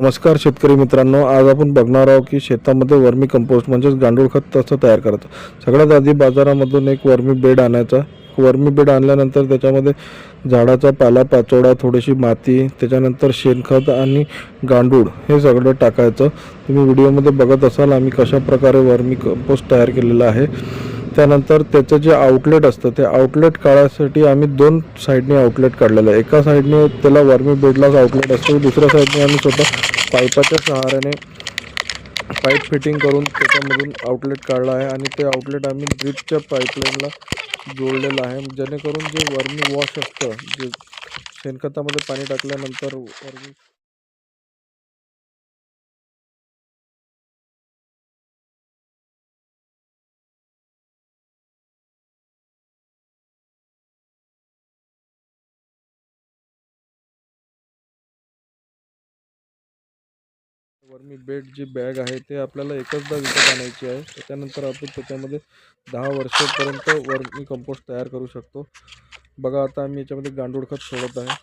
नमस्कार शेतकरी मित्रांनो आज आपण बघणार आहोत की शेतामध्ये वर्मी कंपोस्ट म्हणजेच गांडूळ खत तसं तयार करायचं सगळ्यात आधी बाजारामधून एक वर्मी बेड आणायचा. वर्मी बेड आणल्यानंतर त्याच्यामध्ये झाडाचा पाला पाचोडा थोडीशी माती त्याच्यानंतर शेणखत आणि गांडूळ हे सगळं टाकायचं. तुम्ही व्हिडिओमध्ये बघत असाल आम्ही कशा प्रकारे वर्मी कंपोस्ट तयार केलेला आहे. त्यानंतर त्याचं जे आउटलेट असतं ते आउटलेट काढायसाठी आम्ही दोन साईडने आउटलेट काढलेलं आहे. एका साईडने त्याला वर्मी बेडलाच आउटलेट असतो दुसऱ्या साईडने आम्ही स्वतः पाईपाच्या सहाऱ्याने पाईप फिटिंग करून त्याच्यामधून आउटलेट काढला आहे आणि ते आउटलेट आम्ही ड्रिपच्या पाईपलाईनला जोडलेलं आहे. जेणेकरून जे वर्मी वॉश असतं जे शेणखतामध्ये पाणी टाकल्यानंतर वर्मी वर्मी बेड जी बॅग आहे ते आपल्याला एकचदा विकत आणायची आहे. त्याच्यानंतर आपण त्याच्यामध्ये दहा वर्षापर्यंत वर्मी कंपोस्ट तयार करू शकतो. बघा आता आम्ही याच्यामध्ये गांडूळ खत सोडत आहे.